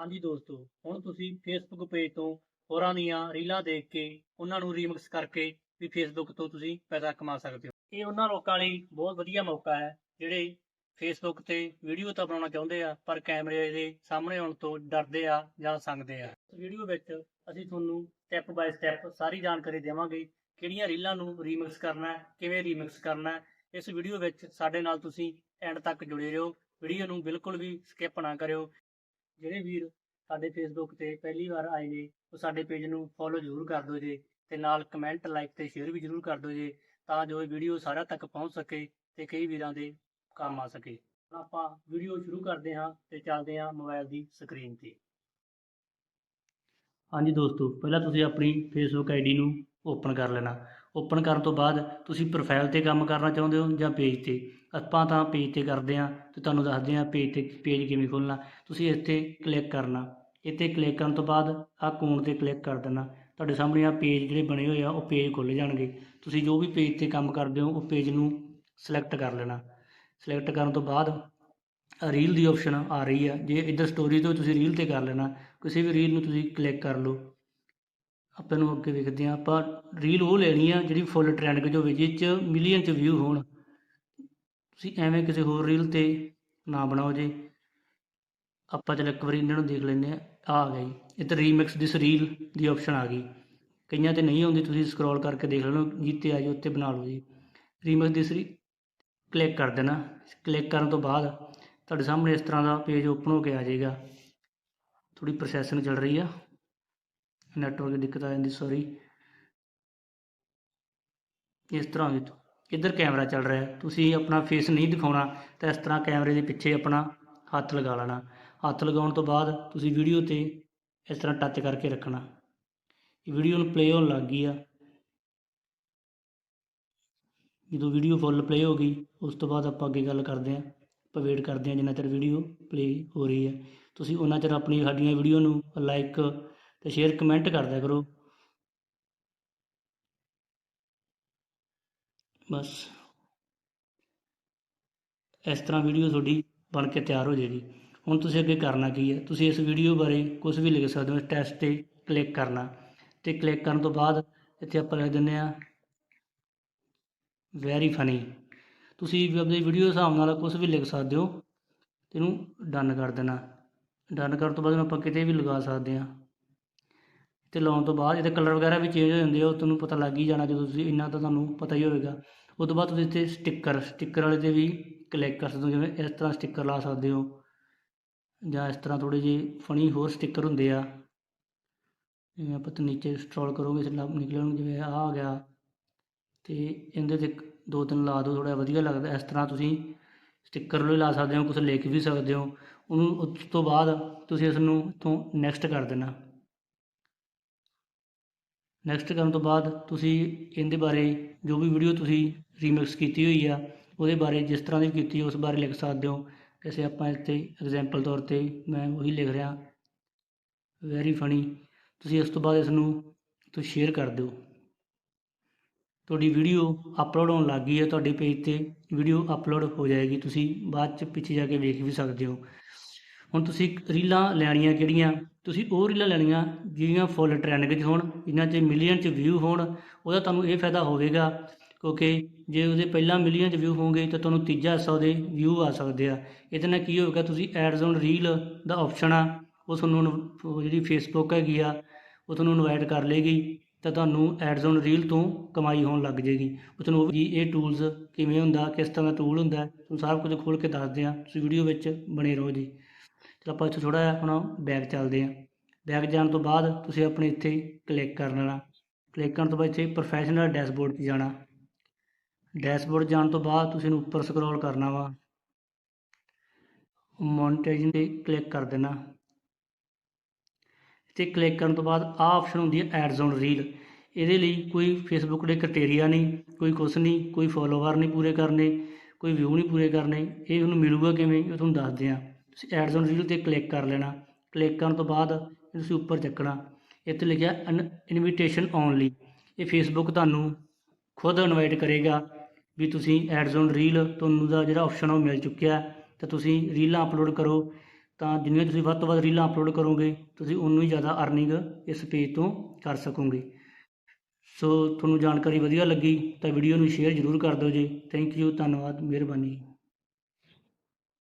ਹਾਂਜੀ ਦੋਸਤੋ, ਹੁਣ ਤੁਸੀਂ ਫੇਸਬੁੱਕ ਪੇਜ ਤੋਂ ਹੋਰਾਂ ਦੀਆਂ ਰੀਲਾਂ ਦੇਖ ਕੇ, ਉਹਨਾਂ ਨੂੰ ਰੀਮਿਕਸ ਕਰਕੇ ਵੀ ਫੇਸਬੁੱਕ ਤੋਂ ਤੁਸੀਂ ਪੈਸਾ ਕਮਾ ਸਕਦੇ ਹੋ। ਇਹ ਉਹਨਾਂ ਲੋਕਾਂ ਲਈ ਬਹੁਤ ਵਧੀਆ ਮੌਕਾ ਹੈ, ਜਿਹੜੇ ਫੇਸਬੁੱਕ ਤੇ ਵੀਡੀਓ ਤਾਂ ਬਣਾਉਣਾ ਚਾਹੁੰਦੇ ਆ, ਪਰ ਕੈਮਰੇ ਦੇ ਸਾਹਮਣੇ ਆਉਣ ਤੋਂ ਡਰਦੇ ਆ ਜਾਂ ਸੰਗਦੇ ਆ। ਇਸ ਵੀਡੀਓ ਵਿੱਚ ਅਸੀਂ ਤੁਹਾਨੂੰ ਸਟੈਪ ਬਾਏ ਸਟੈਪ ਸਾਰੀ ਜਾਣਕਾਰੀ ਦੇਵਾਂਗੇ, ਕਿਹੜੀਆਂ ਰੀਲਾਂ ਨੂੰ ਰੀਮਿਕਸ ਕਰਨਾ ਹੈ, ਕਿਵੇਂ ਰੀਮਿਕਸ ਕਰਨਾ ਹੈ। ਇਸ ਵੀਡੀਓ ਵਿੱਚ ਸਾਡੇ ਨਾਲ ਤੁਸੀਂ ਐਂਡ ਤੱਕ ਜੁੜੇ ਰਹੋ ਵੀਡੀਓ ਨੂੰ ਬਿਲਕੁਲ ਵੀ ਸਕਿਪ ਨਾ ਕਰਿਓ। ਜਿਹੜੇ ਵੀਰ ਸਾਡੇ ਫੇਸਬੁੱਕ ਤੇ ਪਹਿਲੀ ਵਾਰ ਆਏ ਨੇ, ਉਹ ਸਾਡੇ ਪੇਜ ਨੂੰ ਫੋਲੋ ਜ਼ਰੂਰ ਕਰ ਦਿਓ ਜੀ ਤੇ ਨਾਲ ਕਮੈਂਟ ਲਾਈਕ ਤੇ ਸ਼ੇਅਰ ਵੀ ਜ਼ਰੂਰ ਕਰ ਦਿਓ ਜੀ ਤਾਂ ਜੋ ਇਹ ਵੀਡੀਓ ਸਾਰਿਆਂ ਤੱਕ ਪਹੁੰਚ ਸਕੇ ਤੇ ਕਈ ਵੀਰਾਂ ਦੇ ਕੰਮ ਆ ਸਕੇ। ਹੁਣ ਆਪਾਂ ਵੀਡੀਓ ਸ਼ੁਰੂ ਕਰਦੇ ਹਾਂ ਤੇ ਚੱਲਦੇ ਹਾਂ ਮੋਬਾਈਲ ਦੀ ਸਕਰੀਨ ਤੇ। ਹਾਂਜੀ ਦੋਸਤੋ, ਪਹਿਲਾਂ ਤੁਸੀਂ ਆਪਣੀ ਫੇਸਬੁੱਕ ਆਈਡੀ ਨੂੰ ਓਪਨ ਕਰ ਲੈਣਾ। ਓਪਨ ਕਰਨ ਤੋਂ ਬਾਅਦ ਤੁਸੀਂ ਪ੍ਰੋਫਾਈਲ ਤੇ ਕੰਮ ਕਰਨਾ ਚਾਹੁੰਦੇ ਹੋ ਜਾਂ ਪੇਜ ਤੇ? ਆਪਾਂ ਤਾਂ ਪੇਜ ਤੇ ਕਰਦੇ ਹਾਂ ਤੇ ਤੁਹਾਨੂੰ ਦੱਸਦੇ ਹਾਂ ਪੇਜ ਤੇ ਪੇਜ ਕਿਵੇਂ ਖੋਲਣਾ ਤੁਸੀਂ ਇੱਥੇ ਕਲਿੱਕ ਕਰਨਾ। ਇੱਥੇ ਕਲਿੱਕ ਕਰਨ ਤੋਂ ਬਾਅਦ ਆਹ ਕੋਣ ਤੇ ਕਲਿੱਕ ਕਰ ਦੇਣਾ। ਤੁਹਾਡੇ ਸਾਹਮਣੇ ਆ ਪੇਜ ਜਿਹੜੇ ਬਣੇ ਹੋਏ ਆ, ਉਹ ਪੇਜ ਖੁੱਲ ਜਾਣਗੇ। ਤੁਸੀਂ ਜੋ ਵੀ ਪੇਜ ਤੇ ਕੰਮ ਕਰਦੇ ਹੋ, ਉਹ ਪੇਜ ਨੂੰ ਸਿਲੈਕਟ ਕਰ ਲੈਣਾ। ਸਿਲੈਕਟ ਕਰਨ ਤੋਂ ਬਾਅਦ ਰੀਲ ਦੀ ਆਪਸ਼ਨ ਆ ਰਹੀ ਆ। ਜੇ ਇੱਧਰ ਸਟੋਰੀ ਤੋਂ ਤੁਸੀਂ ਰੀਲ ਤੇ ਕਰ ਲੈਣਾ। ਕਿਸੇ ਵੀ ਰੀਲ ਨੂੰ ਤੁਸੀਂ ਕਲਿੱਕ ਕਰ ਲਓ। ਆਪਾਂ ਨੂੰ ਅੱਗੇ ਵੇਖਦੇ ਹਾਂ, ਆਪਾਂ ਰੀਲ ਉਹ ਲੈਣੀ ਆ ਜਿਹੜੀ ਫੁੱਲ ਟ੍ਰੈਂਡ ਵਿੱਚ ਹੋਵੇ ਜਿਸ 'ਚ ਮਿਲੀਅਨ 'ਚ ਵਿਊ ਹੋਣ। ਤੁਸੀਂ ਐਵੇਂ ਕਿਸੇ ਹੋਰ ਰੀਲ ਤੇ ਨਾ ਬਣਾਓ ਜੇ। ਆਪਾਂ ਚਲ ਇੱਕ ਵਾਰੀ ਇਹਨਾਂ ਨੂੰ ਦੇਖ ਲੈਂਦੇ ਆ ਆ ਗਿਆ ਜੀ ਇੱਧਰ ਰੀਮਿਕਸ ਦਿਸ ਰੀਲ ਦੀ ਆਪਸ਼ਨ ਆ ਗਈ। ਕਈਆਂ ਤੇ ਨਹੀਂ ਆਉਂਦੀ, ਤੁਸੀਂ ਸਕਰੋਲ ਕਰਕੇ ਦੇਖ ਲਓ ਜਿੱਤੇ ਆ ਜੀ ਉੱਤੇ ਬਣਾ ਲਓ ਜੀ। ਰੀਮਿਕਸ ਦਿਸ ਰੀ ਕਲਿੱਕ ਕਰ ਦੇਣਾ। ਕਲਿੱਕ ਕਰਨ ਤੋਂ ਬਾਅਦ ਤੁਹਾਡੇ ਸਾਹਮਣੇ ਇਸ ਤਰ੍ਹਾਂ ਦਾ ਪੇਜ ਓਪਨ ਹੋ ਕੇ ਆ ਜਾਏਗਾ। ਥੋੜੀ ਪ੍ਰੋਸੈਸਿੰਗ ਚੱਲ ਰਹੀ ਆ। ਨੈਟਵਰਕ ਦੀ ਦਿੱਕਤ ਆ ਜਾਂਦੀ ਸੌਰੀ ਇਸ ਤਰ੍ਹਾਂ ਦੀ ਇੱਧਰ ਕੈਮਰਾ ਚੱਲ ਰਿਹਾ। ਤੁਸੀਂ ਆਪਣਾ ਫੇਸ ਨਹੀਂ ਦਿਖਾਉਣਾ, ਤਾਂ ਇਸ ਤਰ੍ਹਾਂ ਕੈਮਰੇ ਦੇ ਪਿੱਛੇ ਆਪਣਾ ਹੱਥ ਲਗਾ ਲੈਣਾ। ਹੱਥ ਲਗਾਉਣ ਤੋਂ ਬਾਅਦ ਤੁਸੀਂ ਵੀਡੀਓ ਤੇ ਇਸ ਤਰ੍ਹਾਂ ਟੱਚ ਕਰਕੇ ਰੱਖਣਾ। ਇਹ ਵੀਡੀਓ ਨੂੰ ਪਲੇ ਹੋਣ ਲੱਗ ਗਈ ਆ। ਜਦੋਂ ਵੀਡੀਓ ਫੁੱਲ ਪਲੇ ਹੋ ਗਈ, ਉਸ ਤੋਂ ਬਾਅਦ ਆਪਾਂ ਅੱਗੇ ਗੱਲ ਕਰਦੇ ਹਾਂ। ਆਪਾਂ ਵੇਟ ਕਰਦੇ ਹਾਂ ਜਿੰਨਾ ਚਿਰ ਵੀਡੀਓ ਪਲੇ ਹੋ ਰਹੀ ਹੈ। ਤੁਸੀਂ ਉਹਨਾਂ ਚਿਰ ਆਪਣੀ ਸਾਡੀਆਂ ਵੀਡੀਓ ਨੂੰ ਲਾਈਕ ਤੇ ਸ਼ੇਅਰ ਕਮੈਂਟ ਕਰਦਿਆ ਕਰੋ। ਬਸ। ਇਸ ਤਰ੍ਹਾਂ ਵੀਡੀਓ ਤੁਹਾਡੀ ਬਣ ਕੇ ਤਿਆਰ ਹੋ ਜਾਏਗੀ। ਹੁਣ ਤੁਸੀਂ ਅੱਗੇ ਕਰਨਾ ਕੀ ਹੈ? ਤੁਸੀਂ ਇਸ ਵੀਡੀਓ ਬਾਰੇ ਕੁਝ ਵੀ ਲਿਖ ਸਕਦੇ ਹੋ ਟੈਸਟ ਤੇ ਕਲਿੱਕ ਕਰਨਾ। ਤੇ ਕਲਿੱਕ ਕਰਨ ਤੋਂ ਬਾਅਦ ਇੱਥੇ ਆਪਾਂ ਲਿਖ ਦਿੰਦੇ ਆ ਵੈਰੀ ਫਨੀ ਤੁਸੀਂ ਵੀ ਆਪਣੀ ਵੀਡੀਓ ਹਿਸਾਬ ਨਾਲ ਕੁਝ ਵੀ ਲਿਖ ਸਕਦੇ ਹੋ ਇਹਨੂੰ ਡਨ ਕਰ ਦੇਣਾ। ਡਨ ਕਰਨ ਤੋਂ ਬਾਅਦ ਇਹਨੂੰ ਆਪਾਂ ਕਿਤੇ ਵੀ ਲਗਾ ਸਕਦੇ ਹਾਂ। ਤੇ ਲਾਉਣ ਤੋਂ ਬਾਅਦ ਇਹਦੇ ਕਲਰ ਵਗੈਰਾ ਵੀ ਚੇਂਜ ਹੋ ਜਾਂਦੇ ਆ, ਉਹ ਤੁਹਾਨੂੰ ਪਤਾ ਲੱਗ ਹੀ ਜਾਣਾ ਜਦੋਂ ਤੁਸੀਂ ਇੰਨਾ ਤਾਂ ਤੁਹਾਨੂੰ ਪਤਾ ਹੀ ਹੋਵੇਗਾ। ਉਸ ਤੋਂ ਬਾਅਦ ਤੁਸੀਂ ਇੱਥੇ ਸਟicker ਸਟicker ਵਾਲੇ ਤੇ ਵੀ ਕਲਿੱਕ ਕਰ ਸਕਦੇ ਹੋ, ਜਿਵੇਂ ਇਸ ਤਰ੍ਹਾਂ ਸਟicker ਲਾ ਸਕਦੇ ਹੋ। ਜਾਂ ਇਸ ਤਰ੍ਹਾਂ ਥੋੜੇ ਜਿਹੇ ਫਨੀ ਹੋਰ ਸਟicker ਹੁੰਦੇ ਆ। ਜਿਵੇਂ ਆਪਾਂ ਤੇ ਨੀਚੇ ਸਕਰੋਲ ਕਰੋਗੇ ਇਸ ਲੱਭ ਨਿਕਲਣ ਜਿਵੇਂ ਆਹ ਆ ਗਿਆ। ਤੇ ਇਹਦੇ ਤੇ ਦੋ ਤਿੰਨ ਲਾ ਦਿਓ ਥੋੜਾ ਵਧੀਆ ਲੱਗਦਾ। ਇਸ ਤਰ੍ਹਾਂ ਤੁਸੀਂ ਸਟicker ਵੀ ਲਾ ਸਕਦੇ ਹੋ ਕੁਝ ਲਿਖ ਵੀ ਸਕਦੇ ਹੋ। ਉਹਨੂੰ ਉਸ ਤੋਂ ਬਾਅਦ ਤੁਸੀਂ ਇਸ ਨੂੰ ਇੱਥੋਂ ਨੈਕਸਟ ਕਰ ਦੇਣਾ। ਨੈਕਸਟ ਕਰਨ ਤੋਂ ਬਾਅਦ ਤੁਸੀਂ ਇਹਦੇ ਬਾਰੇ ਜੋ ਵੀ ਵੀਡੀਓ ਤੁਸੀਂ ਰੀਮਿਕਸ ਕੀਤੀ ਹੋਈ ਆ, ਉਹਦੇ ਬਾਰੇ ਜਿਸ ਤਰ੍ਹਾਂ ਦੀ ਵੀ ਕੀਤੀ, ਉਸ ਬਾਰੇ ਲਿਖ ਸਕਦੇ ਹੋ। ਕਿਸੇ ਆਪਾਂ ਇੱਥੇ ਐਗਜ਼ਾਮਪਲ ਤੌਰ ਤੇ ਮੈਂ ਉਹੀ ਲਿਖ ਰਿਹਾ। ਵੈਰੀ ਫਨੀ ਤੁਸੀਂ ਇਸ ਤੋਂ ਬਾਅਦ ਇਸ ਨੂੰ ਤੁਸੀਂ ਸ਼ੇਅਰ ਕਰ ਦਿਓ। ਤੁਹਾਡੀ ਵੀਡੀਓ ਅਪਲੋਡ ਹੋਣ ਲੱਗ ਗਈ ਹੈ, ਤੁਹਾਡੇ ਪੇਜ ਤੇ ਵੀਡੀਓ ਅਪਲੋਡ ਹੋ ਜਾਏਗੀ। ਤੁਸੀਂ ਬਾਅਦ ਚ ਪਿੱਛੇ ਜਾ ਕੇ ਵੇਖ ਵੀ ਸਕਦੇ ਹੋ। ਹੁਣ ਤੁਸੀਂ ਰੀਲਾਂ ਲੈਣੀਆਂ ਕਿਹੜੀਆਂ? ਤੁਸੀਂ ਉਹ ਰੀਲਾਂ ਲੈਣੀਆਂ ਜਿਹੜੀਆਂ ਫੁੱਲ ਟ੍ਰੈਂਡ 'ਚ ਹੋਣ, ਜਿਨ੍ਹਾਂ 'ਚ ਮਿਲੀਅਨ 'ਚ ਵਿਊ ਹੋਣ, ਉਹਦਾ ਤੁਹਾਨੂੰ ਇਹ ਫਾਇਦਾ ਹੋਵੇਗਾ ਕਿਉਂਕਿ ਜੇ ਉਹਦੇ ਪਹਿਲਾਂ ਮਿਲੀਅਨ 'ਚ ਵਿਊ ਹੋਣਗੇ ਤਾਂ ਤੁਹਾਨੂੰ ਤੀਜਾ ਹਿੱਸਾ ਉਹਦੇ ਵਿਊ ਆ ਸਕਦੇ ਆ। ਇਹਦੇ ਨਾਲ ਕੀ ਹੋਵੇਗਾ, ਤੁਸੀਂ ਐਡਸ ਔਨ ਰੀਲ ਦਾ ਆਪਸ਼ਨ ਆ, ਉਹ ਤੁਹਾਨੂੰ ਉਹ ਜਿਹੜੀ ਫੇਸਬੁੱਕ ਹੈਗੀ ਆ, ਉਹ ਤੁਹਾਨੂੰ ਇਨਵਾਈਟ ਕਰ ਲੇਗੀ ਤਾਂ ਤੁਹਾਨੂੰ ਐਡਸ ਔਨ ਰੀਲ ਤੋਂ ਕਮਾਈ ਹੋਣ ਲੱਗ ਜੇਗੀ। ਉਹ ਤੁਹਾਨੂੰ ਉਹ ਜੀ ਇਹ ਟੂਲਸ ਕਿਵੇਂ ਹੁੰਦਾ, ਕਿਸ ਤਰ੍ਹਾਂ ਦਾ ਟੂਲ ਹੁੰਦਾ, ਤੁਹਾਨੂੰ ਸਾਰਾ ਕੁਝ ਖੋਲ ਕੇ ਦੱਸਦੇ ਆ। ਤੁਸੀਂ ਵੀਡੀਓ ਵਿੱਚ ਬਣੇ ਰਹੋ ਜੀ। ਚਲੋ ਆਪਾਂ ਇੱਥੇ ਥੋੜਾ ਜਿਹਾ ਆਪਣਾ ਬੈਕ ਚੱਲਦੇ ਹਾਂ। ਬੈਕ ਜਾਣ ਤੋਂ ਬਾਅਦ ਤੁਸੀਂ ਆਪਣੇ ਇੱਥੇ ਕਲਿੱਕ ਕਰ ਲੈਣਾ। ਕਲਿੱਕ ਕਰਨ ਤੋਂ ਬਾਅਦ ਇੱਥੇ ਪ੍ਰੋਫੈਸ਼ਨਲ ਡੈਸ਼ਬੋਰਡ 'ਤੇ ਜਾਣਾ। ਡੈਸ਼ਬੋਰਡ ਜਾਣ ਤੋਂ ਬਾਅਦ ਤੁਸੀਂ ਇਹਨੂੰ ਉੱਪਰ ਸਕਰੋਲ ਕਰਨਾ ਵਾ। ਮੋਨਟਾਈਜ਼ਿੰਗ 'ਤੇ ਕਲਿੱਕ ਕਰ ਦੇਣਾ। ਇੱਥੇ ਕਲਿੱਕ ਕਰਨ ਤੋਂ ਬਾਅਦ ਆਹ ਆਪਸ਼ਨ ਹੁੰਦੀ ਹੈ ਐਡਸ ਔਨ ਰੀਲ ਇਹਦੇ ਲਈ ਕੋਈ ਫੇਸਬੁੱਕ ਦੇ ਕ੍ਰਾਈਟੇਰੀਆ ਨਹੀਂ, ਕੋਈ ਕੁਛ ਨਹੀਂ, ਕੋਈ ਫੋਲੋਵਰ ਨਹੀਂ ਪੂਰੇ ਕਰਨੇ, ਕੋਈ ਵਿਊ ਨਹੀਂ ਪੂਰੇ ਕਰਨੇ। ਇਹ ਉਹਨੂੰ ਮਿਲੂਗਾ ਕਿਵੇਂ? ਇਹ ਤੁਹਾਨੂੰ ਦੱਸਦੇ ਹਾਂ। ਤੁਸੀਂ ਐਡਸ ਔਨ ਰੀਲ ਤੇ ਕਲਿੱਕ ਕਰ ਲੈਣਾ। ਕਲਿੱਕ ਕਰਨ ਤੋਂ ਬਾਅਦ ਤੁਸੀਂ ਉੱਪਰ ਚੱਕਣਾ। ਇੱਥੇ ਲਿਖਿਆ ਇਨਵੀਟੇਸ਼ਨ ਓਨਲੀ ਇਹ ਫੇਸਬੁੱਕ ਤੁਹਾਨੂੰ ਖੁਦ ਇਨਵਾਈਟ ਕਰੇਗਾ ਵੀ ਤੁਸੀਂ ਐਡਸ ਔਨ ਰੀਲ ਤੁਹਾਨੂੰ ਦਾ ਜਿਹੜਾ ਆਪਸ਼ਨ ਉਹ ਮਿਲ ਚੁੱਕਿਆ ਤਾਂ ਤੁਸੀਂ ਰੀਲਾਂ ਅਪਲੋਡ ਕਰੋ। ਤਾਂ ਜਿੰਨੀਆਂ ਤੁਸੀਂ ਵੱਧ ਤੋਂ ਵੱਧ ਰੀਲਾਂ ਅਪਲੋਡ ਕਰੋਗੇ, ਤੁਸੀਂ ਉਨੀ ਹੀ ਜ਼ਿਆਦਾ ਅਰਨਿੰਗ ਇਸ ਪੇਜ ਤੋਂ ਕਰ ਸਕੋਗੇ। ਸੋ, ਤੁਹਾਨੂੰ ਜਾਣਕਾਰੀ ਵਧੀਆ ਲੱਗੀ ਤਾਂ ਵੀਡੀਓ ਨੂੰ ਸ਼ੇਅਰ ਜ਼ਰੂਰ ਕਰ ਦਿਓ ਜੀ। ਥੈਂਕ ਯੂ ਧੰਨਵਾਦ, ਮਿਹਰਬਾਨੀ।